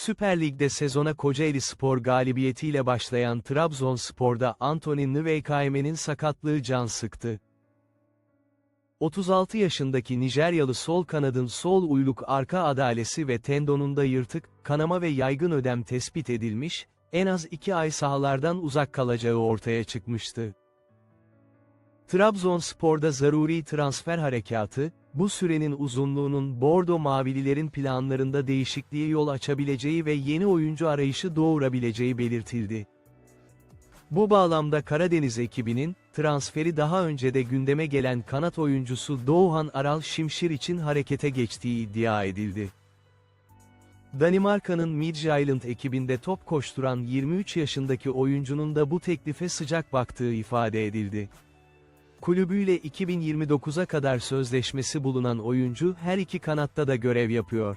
Süper Lig'de sezona Kocaeli Spor galibiyetiyle başlayan Trabzonspor'da Anthony Nwankaime'nin sakatlığı can sıktı. 36 yaşındaki Nijeryalı sol kanadın sol uyluk arka adalesi ve tendonunda yırtık, kanama ve yaygın ödem tespit edilmiş, en az 2 ay sahalardan uzak kalacağı ortaya çıkmıştı. Trabzonspor'da zaruri transfer harekatı, bu sürenin uzunluğunun Bordo Mavililerin planlarında değişikliğe yol açabileceği ve yeni oyuncu arayışı doğurabileceği belirtildi. Bu bağlamda Karadeniz ekibinin, transferi daha önce de gündeme gelen kanat oyuncusu Doğuhan Aral Şimşir için harekete geçtiği iddia edildi. Danimarka'nın Midtjylland ekibinde top koşturan 23 yaşındaki oyuncunun da bu teklife sıcak baktığı ifade edildi. Kulübüyle 2029'a kadar sözleşmesi bulunan oyuncu her iki kanatta da görev yapıyor.